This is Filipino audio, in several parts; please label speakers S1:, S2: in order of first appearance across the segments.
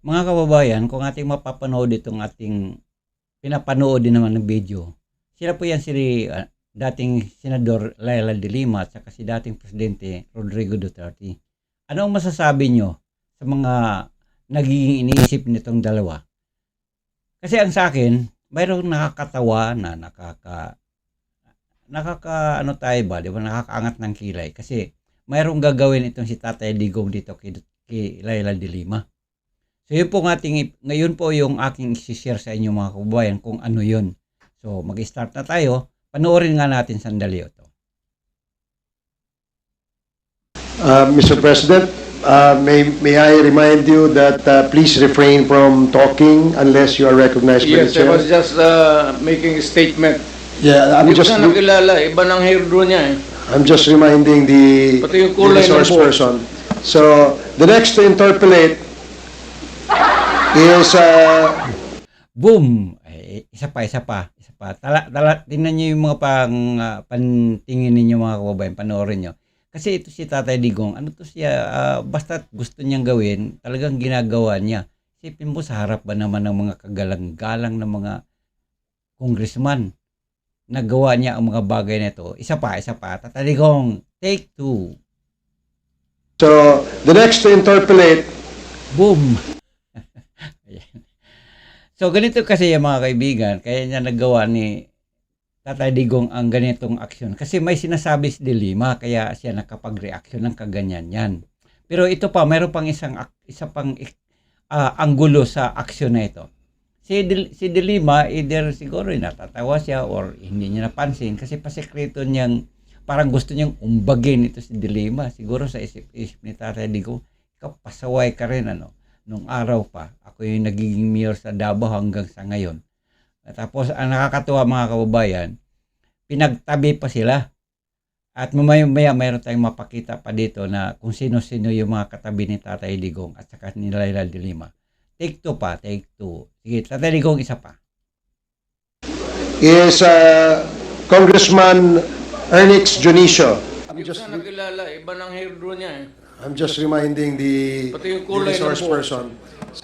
S1: Mga kababayan, kung ating mapapanood itong ating pinapanood din naman ng video, sila po yan si ah, dating Senador Laila de Lima at saka si dating Presidente Rodrigo Duterte. Ano ang masasabi nyo sa mga nagiging iniisip nitong dalawa? Kasi ang sa akin, mayroong nakakatawa na nakaka nakaka ano tayo ba, di ba? Nakakaangat ng kilay kasi mayroong gagawin itong si Tatay Digong dito kay, kay Laila de Lima. So yun po ng ating, ngayon po yung aking isi-share sa inyo mga kababayan kung ano yun. So mag-start na tayo. Panoorin nga natin sandali ito.
S2: Uh, Mr. President, uh, may, may I remind you that uh, please refrain from talking unless you are recognized by the
S3: Yes, I was
S2: chair.
S3: just uh, making a statement.
S2: Yeah, I'm
S3: Hindi ko
S2: just,
S3: siya nakilala, iba ng hairdo niya eh.
S2: I'm just reminding the,
S3: Pati yung
S2: the resource person. So, the next to interpolate is, uh,
S1: Boom! Ay, isa pa, isa pa, isa pa. Tala, tala, tingnan nyo yung mga pang, ah, pantingin ninyo mga kababayan, panoorin nyo. Kasi ito si Tatay Digong, ano to siya, ah, basta gusto niyang gawin, talagang ginagawa niya. Isipin mo sa harap ba naman ng mga kagalang-galang ng mga congressman. Nagawa niya ang mga bagay na ito. Isa pa, isa pa. Tatay Digong, take two.
S2: so, the next to interpolate
S1: Boom! Ayan. so, ganito kasi yung mga kaibigan, kaya niya nagawa ni Tatay Digong ang ganitong aksyon. Kasi may sinasabi si Dilima, kaya siya nakapag-reaction ng kaganyan yan. Pero ito pa, mayroon pang isang, isa pang ah, anggulo sa aksyon na ito. Si, Dil- si Dilima, either siguro natatawa siya or hindi niya napansin kasi pasekreto niyang parang gusto niyang umbagin ito si Dilima. Siguro sa isip-isip ni Tatay Digong, ikaw pasaway ka rin ano nung araw pa ako yung nagiging mayor sa Davao hanggang sa ngayon. At tapos ang nakakatuwa mga kababayan pinagtabi pa sila. At mamaya maya mayroon tayong mapakita pa dito na kung sino-sino yung mga katabi ni Tatay Digong at saka ni Laila de Lima. Take two pa take two. Sige Tatay Digong isa pa.
S2: Is, uh, Congressman Ernix Junicio. I'm
S3: Hindi ko
S2: just,
S3: siya nakilala, iba ng hairdo niya eh.
S2: I'm just reminding the,
S3: Pati yung
S2: the
S3: kulay ng
S2: resource
S3: buhok.
S2: person.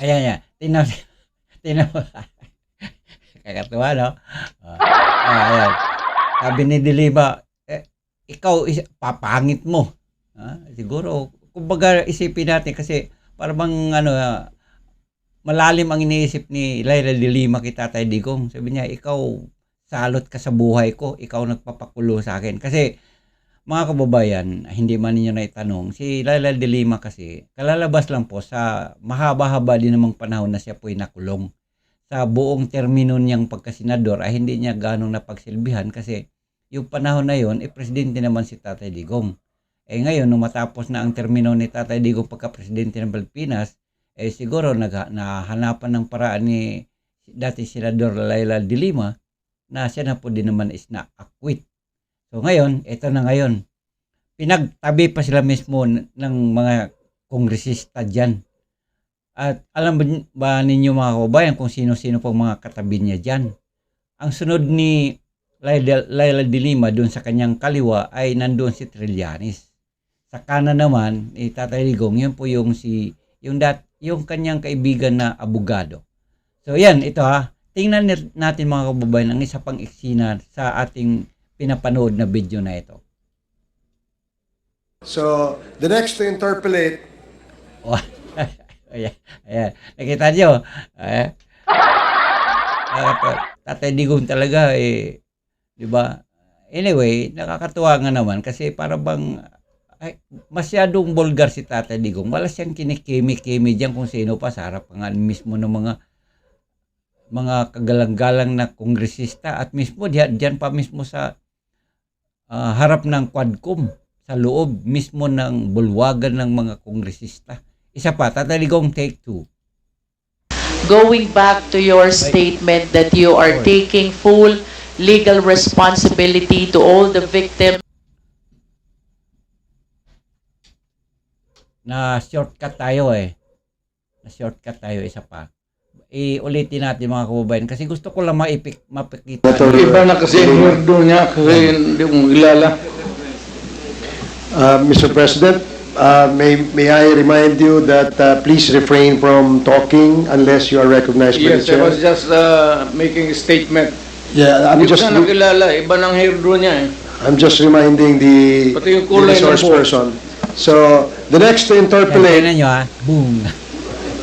S1: Ayan, yan. Tingnan, tingnan mo. Kakatuwa, no? Ah, ah, ayan. Sabi ni Dilima, eh, ikaw, is- papangit mo. Ah, siguro, kumbaga isipin natin kasi para bang ano, ah, malalim ang iniisip ni Lyra Dilima kay Tatay Digong. Sabi niya, ikaw, salot ka sa buhay ko. Ikaw nagpapakulo sa akin. Kasi, mga kababayan, hindi man ninyo naitanong, si Laila de Lima kasi, kalalabas lang po sa mahaba-haba din namang panahon na siya po'y nakulong. Sa buong termino niyang pagkasenador ay hindi niya ganong napagsilbihan kasi yung panahon na yon, eh, presidente naman si Tatay Digong. Eh ngayon, nung matapos na ang termino ni Tatay Digong pagka-presidente ng Pilipinas, eh siguro nag, nahanapan ng paraan ni dati Senador Laila de Lima na siya na po din naman is na-acquit. So ngayon, ito na ngayon. Pinagtabi pa sila mismo ng mga kongresista dyan. At alam ba, ninyo mga kababayan kung sino-sino pong mga katabi niya dyan? Ang sunod ni Laila, de Lima doon sa kanyang kaliwa ay nandoon si Trillanes. Sa kanan naman ni Tatay Ligong, yun po yung si yung dat yung kanyang kaibigan na abogado. So yan, ito ha. Tingnan natin mga kababayan ang isa pang eksena sa ating pinapanood na video na ito.
S2: So, the next to interpolate
S1: Oh, ayan, ayan. Nakita nyo? Eh, uh, tatay Digong talaga eh, di ba? Anyway, nakakatuwa nga naman kasi para bang ay, masyadong bulgar si Tatay Digong. Wala siyang kinikimi-kimi diyan kung sino pa sa harap nga mismo ng mga mga kagalang-galang na kongresista at mismo diyan, diyan pa mismo sa ah, harap ng Quadcom sa loob mismo ng bulwagan ng mga kongresista. Isa pa, tataligong take two.
S4: going back to your statement that you are taking full legal responsibility to all the victims
S1: Na shortcut tayo eh. Na shortcut tayo, isa pa. Iulitin natin mga kababayan kasi gusto ko lang maipik, mapakita.
S3: Iba na kasi ang hairdo niya kasi hindi ko kilala.
S2: Uh, Mr. President, uh, may, may I remind you that uh, please refrain from talking unless you are recognized by the
S3: Yes, I was
S2: chair?
S3: just uh, making a statement.
S2: Yeah, I'm
S3: Hindi ko
S2: just,
S3: siya nakilala, iba ng hairdo niya eh.
S2: I'm just reminding the,
S3: Pati yung
S2: the resource person. So, the next to
S1: Yan,
S2: interpolate
S1: tingnan nyo ha. Boom.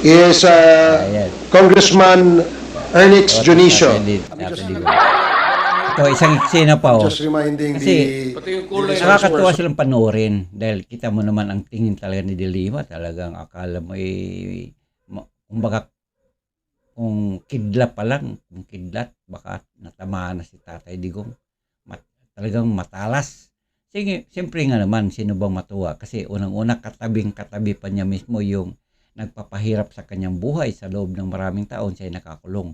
S2: Is uh,
S1: Ayan.
S2: Congressman Ernix Junicio.
S1: Ito, isang eksena pa oh.
S2: Just reminding
S1: Kasi,
S2: the,
S3: Pati yung kulay ng
S1: Nakakatuwa silang panoorin dahil kita mo naman ang tingin talaga ni Dilima. Talagang akala mo eh, ma- kumbaga, kung kidlat pa lang, kung kidlat, baka natamaan na si Tatay Digong. Mat, talagang matalas. Sige, siyempre nga naman, sino bang matuwa? Kasi unang-una, katabing katabi pa niya mismo yung nagpapahirap sa kanyang buhay sa loob ng maraming taon siya ay nakakulong.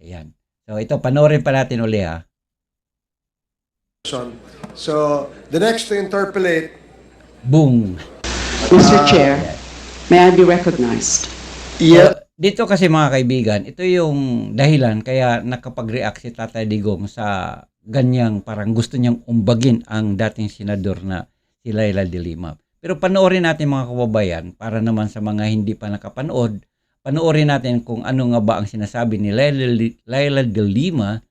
S1: Ayan. So ito, panoorin pa natin uli ha.
S2: So, the next to interpolate
S1: Boom!
S5: Mr. Chair, may I be recognized?
S2: Yeah,
S1: So, dito kasi mga kaibigan, ito yung dahilan kaya nakapag-react si Tatay Digong sa ganyang parang gusto niyang umbagin ang dating senador na si Laila de Lima. Pero panoorin natin mga kababayan para naman sa mga hindi pa nakapanood, panoorin natin kung ano nga ba ang sinasabi ni Laila, Laila de Lima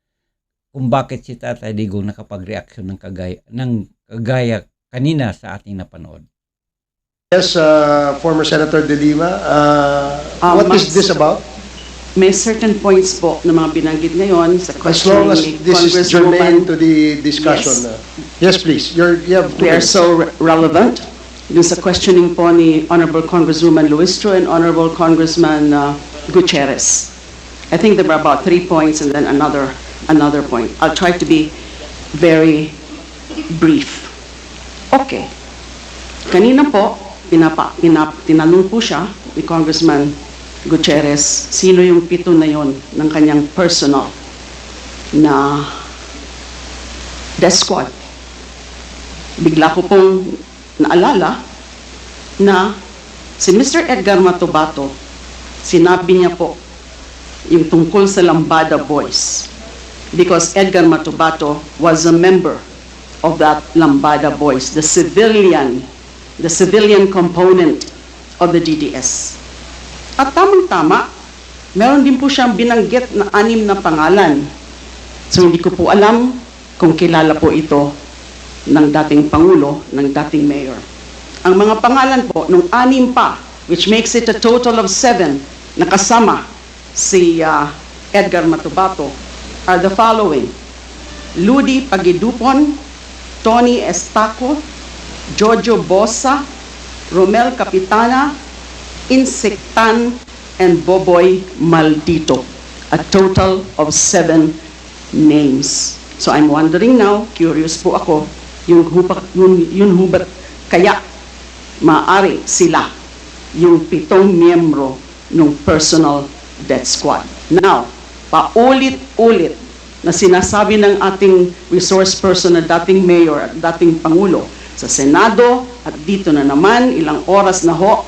S1: kung bakit si Tatay Digong nakapag-reaction ng kagaya, ng kagaya kanina sa ating napanood.
S2: yes, uh, former Senator De Lima, uh,
S5: Um,
S2: what is this about?
S5: May certain points po na mga binanggit ngayon sa
S2: As long as this is germane to the discussion. uh, Yes, please, you're, you have two
S5: They are so re- relevant. Dun sa questioning po ni Honorable Congresswoman Luistro and Honorable Congressman uh, Gutierrez. I think there were about three points and then another, another point. I'll try to be very brief. Okay. Kanina po, pinapa, pinap, tinanong po siya ni Congressman Gutierrez, sino yung pito na yon ng kanyang personal na death squad. Bigla ko pong naalala na si Mr. Edgar Matubato, sinabi niya po yung tungkol sa Lambada Boys. Because Edgar Matubato was a member of that Lambada Boys, the civilian, the civilian component of the DDS. At tamang-tama, meron din po siyang binanggit na anim na pangalan. So hindi ko po alam kung kilala po ito ng dating Pangulo, ng dating Mayor. Ang mga pangalan po, nung anim pa, which makes it a total of seven, nakasama si ah, Edgar Matubato, are the following. Ludi Pagidupon, Tony Estaco, Jojo Bosa, Romel Capitana, Insectan, and Boboy Maldito. A total of seven names. So I'm wondering now, curious po ako, yung hubat, yun, yun hubat kaya maari sila yung pitong miyembro ng personal death squad. Now, paulit-ulit na sinasabi ng ating resource person na dating mayor at dating pangulo sa Senado at dito na naman, ilang oras na ho,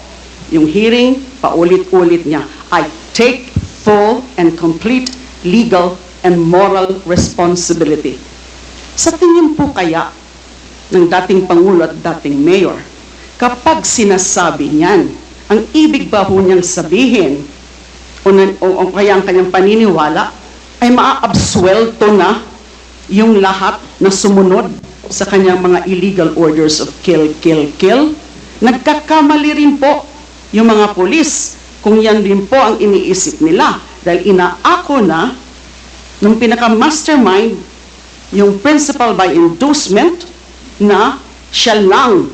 S5: yung hearing, paulit-ulit niya. I take full and complete legal and moral responsibility. Sa tingin po kaya ng dating Pangulo at dating Mayor, kapag sinasabi niyan, ang ibig ba ho niyang sabihin o, na- o, o kaya ang kanyang paniniwala ay maaabsuelto na yung lahat na sumunod sa kanyang mga illegal orders of kill, kill, kill. Nagkakamali rin po yung mga polis kung yan din po ang iniisip nila dahil inaako na nung pinaka-mastermind yung principal by inducement na siya lang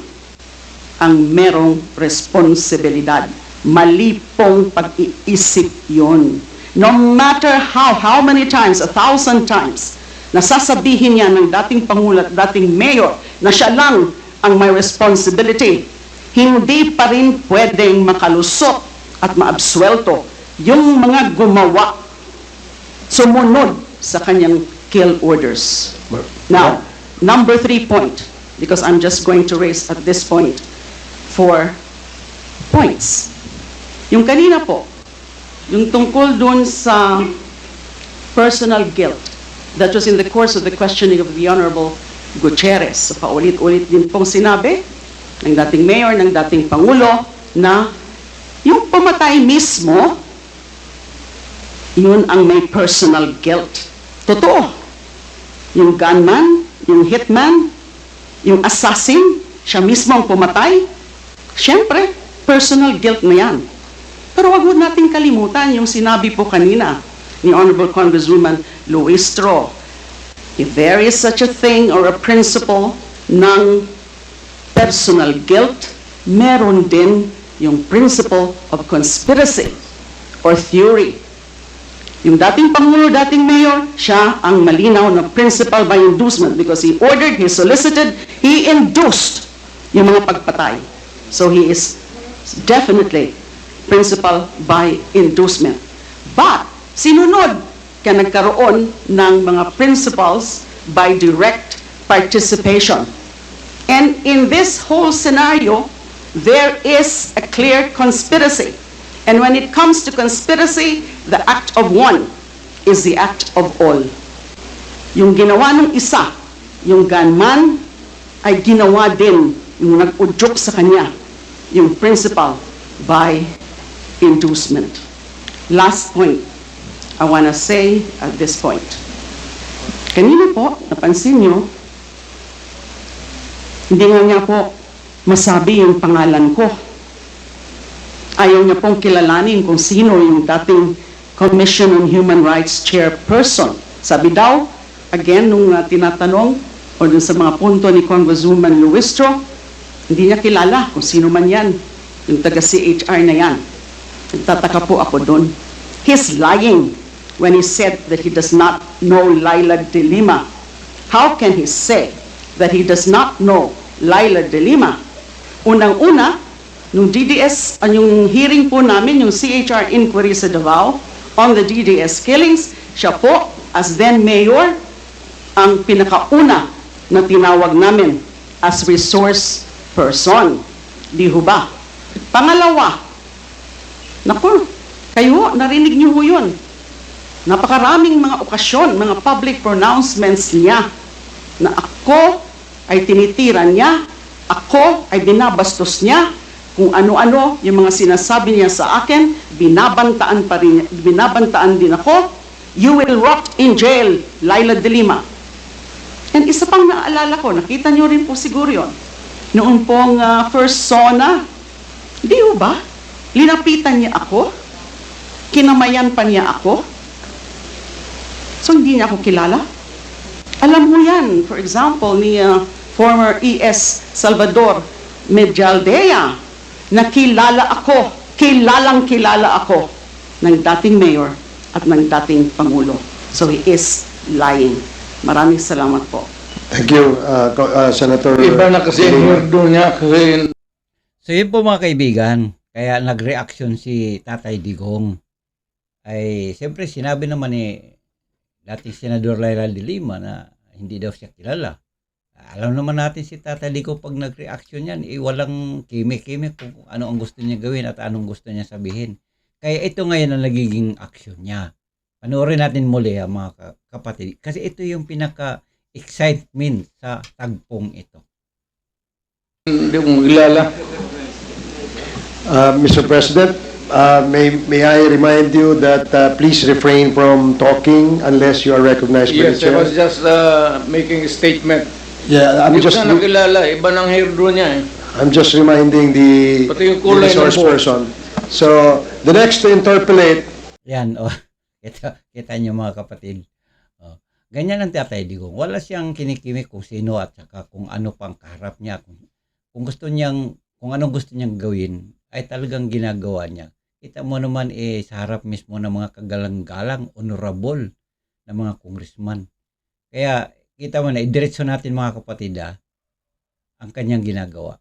S5: ang merong responsibilidad. Mali pong pag-iisip yon. No matter how, how many times, a thousand times, nasasabihin niya ng dating Pangulo at dating Mayor na siya lang ang may responsibility, hindi pa rin pwedeng makalusot at maabsuelto yung mga gumawa sumunod sa kanyang kill orders. Now, number three point, because I'm just going to raise at this point four points. Yung kanina po, yung tungkol dun sa personal guilt, that was in the course of the questioning of the Honorable Gutierrez. So paulit-ulit din pong sinabi ng dating mayor, ng dating pangulo, na yung pumatay mismo, yun ang may personal guilt. Totoo. Yung gunman, yung hitman, yung assassin, siya mismo ang pumatay. Siyempre, personal guilt na yan. Pero wag mo nating kalimutan yung sinabi po kanina ni Honorable Congresswoman Luistro. If there is such a thing or a principle ng personal guilt, meron din yung principle of conspiracy or theory. Yung dating Pangulo, dating Mayor, siya ang malinaw na principal by inducement because he ordered, he solicited, he induced yung mga pagpatay. So he is definitely principal by inducement. But, sinunod ka nagkaroon ng mga principals by direct participation. And in this whole scenario, there is a clear conspiracy. And when it comes to conspiracy, the act of one is the act of all. Yung ginawa ng isa, yung gunman, ay ginawa din yung nag-udyok sa kanya, yung principal by inducement. Last point I want to say at this point. Kanina po, napansin nyo, hindi nga niya po masabi yung pangalan ko. Ayaw niya pong kilalanin kung sino yung dating Commission on Human Rights Chairperson. Sabi daw, again, nung uh, tinatanong o dun sa mga punto ni Congresswoman Luistro, hindi niya kilala kung sino man yan, yung taga-CHR na yan. Nagtataka po ako doon. He's lying when he said that he does not know Laila de Lima. How can he say that he does not know Laila de Lima? Unang-una, nung DDS, ang yung hearing po namin, yung CHR inquiry sa Davao on the DDS killings, siya po, as then mayor, ang pinakauna na tinawag namin as resource person. Di ho ba? Pangalawa, naku, kayo, narinig niyo ho yun. Napakaraming mga okasyon, mga public pronouncements niya na ako ay tinitira niya, ako ay binabastos niya, kung ano-ano yung mga sinasabi niya sa akin, binabantaan pa rin, binabantaan din ako, you will rot in jail, Laila de Lima. And isa pang naalala ko, nakita niyo rin po siguro yun, noon pong ah, first SONA, di ba? Linapitan niya ako, kinamayan pa niya ako, so hindi niya ako kilala. Alam mo yan, for example, ni ah, former ES Salvador Medialdea, na kilala ako, kilalang kilala ako ng dating mayor at ng dating pangulo. So he is lying. Maraming salamat po.
S2: Thank you, uh, uh, Senator.
S3: Iba na kasi hirdo niya kasi
S1: So yun po mga kaibigan, kaya nag-reaction si Tatay Digong. Ay siyempre sinabi naman ni dating Senador Laila de Lima na hindi daw siya kilala. Alam naman natin si Tatay Digong pag nag-reaction yan, eh, walang kimik-kimik kung ano ang gusto niya gawin at anong gusto niya sabihin. Kaya ito ngayon ang nagiging action niya. Panoorin natin muli ha, mga ka- kapatid. Kasi ito yung pinaka-excitement sa tagpong ito.
S3: hindi mo kilala.
S2: Uh, Mr. President, uh, may, may I remind you that uh, please refrain from talking unless you are recognized by the
S3: Yes, I was
S2: chair.
S3: just uh, making a statement.
S2: Yeah, I'm
S3: Hindi
S2: just,
S3: ko na nakilala, iba ng hairdo niya eh.
S2: I'm just reminding the,
S3: Pati yung
S2: the
S3: kulay ng
S2: resource
S3: buhok.
S2: person. So, the next to interpolate
S1: Yan, oh. Kita, kita niyo mga kapatid. Oh. Ganyan ang tatay digong. Wala siyang kinikimik kung sino at saka kung ano pang kaharap niya. Kung, kung gusto niyang, kung anong gusto niyang gawin, ay talagang ginagawa niya. Kita mo naman eh, sa harap mismo ng mga kagalang-galang, honorable na mga congressman. Kaya, kita mo na, idiretso natin mga kapatid ah, ang kanyang ginagawa.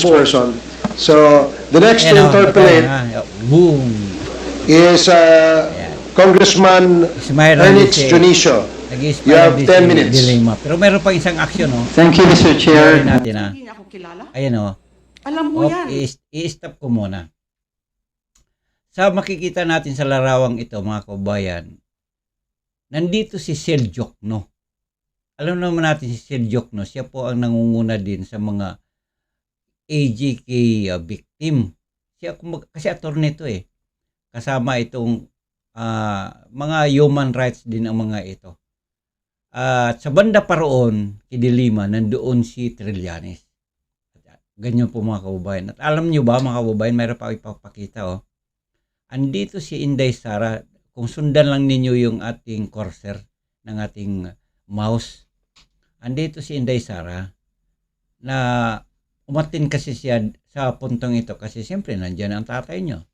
S2: person. So, the next to
S1: Ayan, oh,
S2: interpolate
S1: ah. Boom!
S2: is uh,
S1: Ayan.
S2: Congressman
S1: Ismael
S2: Ernest
S1: Ranice.
S2: Junicio. You have
S1: din
S2: 10
S1: si
S2: minutes.
S1: Dilema. Pero meron pa isang action, no?
S6: Thank you, Mr. Chair.
S1: Natin, ah.
S5: Hindi niya ako kilala.
S1: Ayan, oh.
S5: Alam mo
S1: Oh,
S5: yan.
S1: i- i-stop ko muna. Sa makikita natin sa larawang ito, mga kabayan, nandito si Sel Jokno. Alam naman natin si Sel Jokno, siya po ang nangunguna din sa mga AGK uh, victim. Siya, kumbaga- kasi attorney ito eh. Kasama itong ah, mga human rights din ang mga ito. At sa banda pa roon, Kidilima, nandoon si Trillanes. Ganyan po mga kababayan. At alam nyo ba mga kababayan, mayroon pa ipapakita oh. Andito si Inday Sara. Kung sundan lang ninyo yung ating cursor ng ating mouse. Andito si Inday Sara na umatin kasi siya sa puntong ito kasi siyempre nandyan ang tatay nyo.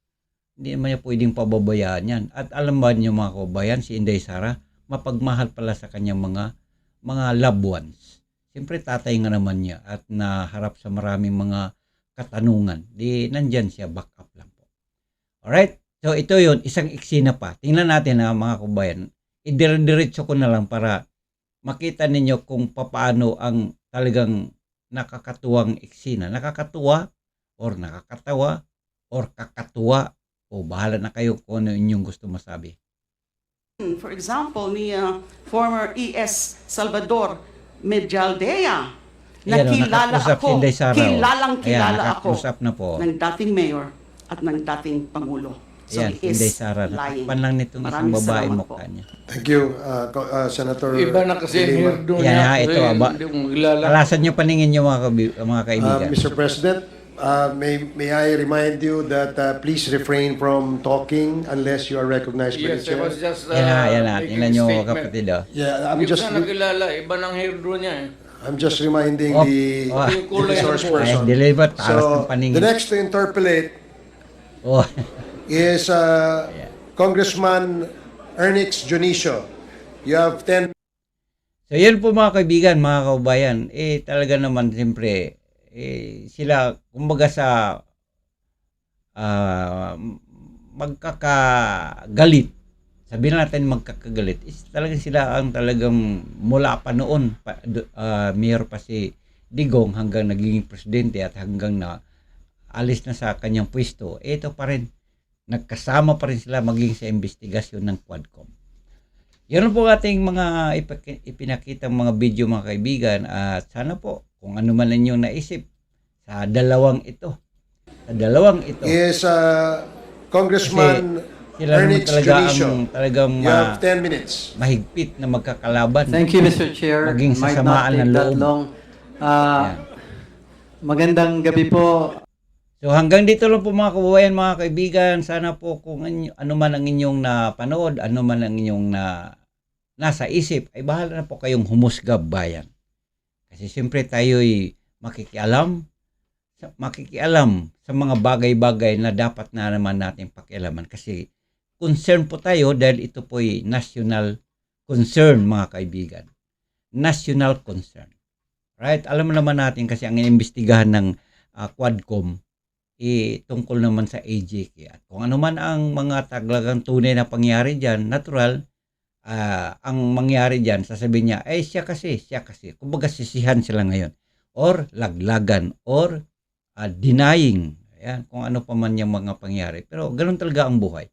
S1: Hindi naman niya pwedeng pababayaan yan. At alam ba niyo mga kababayan, si Inday Sara, mapagmahal pala sa kanyang mga mga loved ones. Siyempre tatay nga naman niya at naharap sa maraming mga katanungan. Di nandyan siya, back up lang po. Alright? So ito yon isang eksena pa. Tingnan natin ha mga kababayan. Idire-diretso ko na lang para makita ninyo kung papaano ang talagang nakakatuwang eksena. Nakakatuwa or nakakatawa or kakatuwa o bahala na kayo kung ano inyong gusto masabi.
S5: For example, ni uh, former ES Salvador Medialdea,
S1: Ayan, o,
S5: nakilala
S1: nakakusap si
S5: ako, kilalang
S1: Ayan,
S5: kilala ako
S1: nakakusap na po.
S5: ng dating mayor at ng dating pangulo. So
S1: Ayan,
S5: he is
S1: Inday Sara.
S5: lying.
S1: Natakpan lang nitong isang
S5: Maraming
S1: babae
S5: salamat
S1: mukha
S5: po.
S1: niya.
S2: Thank you, uh, Co- uh, Senator
S3: Iba na kasi ang
S2: Lima.
S3: hairdo
S1: Yan,
S3: niya.
S1: ha,
S3: kasi
S1: ito, aba.
S3: Hindi mo kilala.
S1: Alasan nyo paningin nyo mga, kabi- mga
S2: Uh,
S1: kaibigan.
S2: Mr. President, uh, may, may I remind you that uh, please refrain from talking unless you are recognized by the
S3: Yes, I
S2: chair.
S3: was just uh,
S1: yan na, yan na.
S3: making
S1: Tingnan nyo
S3: statement.
S1: kapatid. Oh.
S2: Yeah, I'm
S3: Hindi ko
S2: just,
S3: siya nakilala. Iba ng hairdo niya eh.
S2: I'm just reminding
S1: Oh,
S2: the
S1: oh.
S3: Yung
S2: the
S3: kulay
S2: resource
S3: buhok.
S1: Ay,
S2: person.
S1: deliver. Taras
S2: So,
S1: ng paningin.
S2: the next to interpolate
S1: Oh.
S2: is uh, Congressman Ernix Junicio. You have 10
S1: So yan po mga kaibigan, mga kaubayan, eh talaga naman siyempre, eh, sila, kumbaga sa ah, magkakagalit, sabihin natin magkakagalit, is talagang sila ang talagang mula pa noon, pa, ah, mayor pa si Digong hanggang naging presidente at hanggang na alis na sa kanyang pwesto, eh, ito pa rin, nagkasama pa rin sila maging sa investigasyon ng Quadcom. Yan po ating mga ipinakita mga video mga kaibigan at sana po kung ano man inyong naisip sa dalawang ito. Sa dalawang ito.
S2: is uh, Congressman
S1: Sila naman
S2: Ernix
S1: talaga
S2: Junicio.
S1: ang talagang
S2: You
S1: ma-
S2: have 10 minutes.
S1: mahigpit na magkakalaban.
S6: Thank you, Mr. Chair.
S1: Maging sasamaan ng loob.
S6: long.
S1: Yan.
S6: magandang gabi po.
S1: So hanggang dito lang po mga kababayan, mga kaibigan. Sana po kung ano, ano man ang inyong napanood, ano man ang inyong na, nasa isip, ay bahala na po kayong humusga bayan. Kasi siyempre tayo'y makikialam, makikialam sa mga bagay-bagay na dapat na naman natin pakialaman. Kasi concern po tayo dahil ito po'y national concern mga kaibigan. National concern. Right? Alam naman natin kasi ang inimbestigahan ng ah, Quadcom eh, tungkol naman sa AJK. At kung ano man ang mga taglagang tunay na pangyari dyan, natural, ah, ang mangyari dyan, sasabihin niya, eh siya kasi, siya kasi. Kumbaga sisihan sila ngayon. Or laglagan, or ah, denying. Ayan, kung ano pa man yung mga pangyari. Pero ganun talaga ang buhay.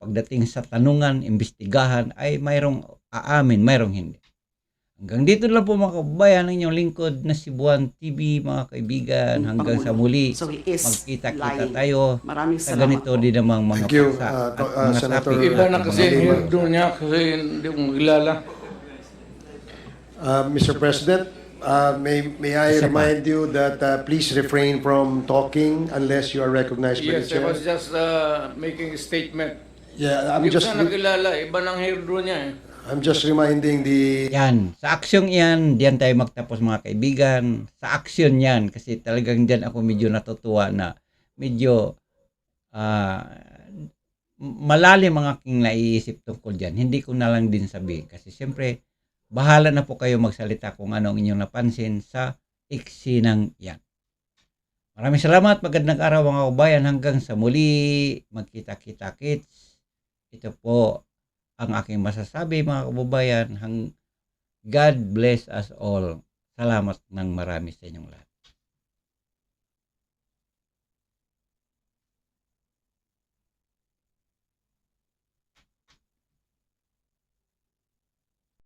S1: Pagdating sa tanungan, imbestigahan, ay mayroong aamin, mayroong hindi. Hanggang dito lang po mga kababayan, ang inyong lingkod na si Buwan TV, mga kaibigan. Hanggang sa muli,
S5: So
S1: magkita-kita tayo
S5: Maraming
S1: sa
S5: salamat
S1: ganito
S5: po.
S1: din namang mga
S2: Thank you,
S1: paksa
S2: uh,
S1: at
S2: uh,
S1: mga
S2: Senator
S1: topic
S3: Iba na kasi hairdo niya kasi hindi mo kilala.
S2: Uh, Mr. President, uh, may, may I
S1: Isa pa.
S2: remind you that uh, please refrain from talking unless you are recognized by the
S3: Yes, I
S2: chair.
S3: was just uh, making a statement.
S2: Yeah, I'm
S3: Hindi ko
S2: just,
S3: siya nakilala. Iba ng hairdo niya eh.
S2: I'm just reminding the
S1: Yan, sa aksyong yan, diyan tayo magtapos mga kaibigan. Sa aksyon yan, kasi talagang diyan ako medyo natutuwa na medyo ah, malalim ang aking naiisip tungkol dyan. Hindi ko na lang din sabihin. Kasi siyempre, bahala na po kayo magsalita kung ano ang inyong napansin sa iksinang yan. Maraming salamat. Magandang araw mga kabayan. Hanggang sa muli, magkita-kita kits. Ito po ang aking masasabi mga kababayan. God bless us all. Salamat ng marami sa inyong lahat.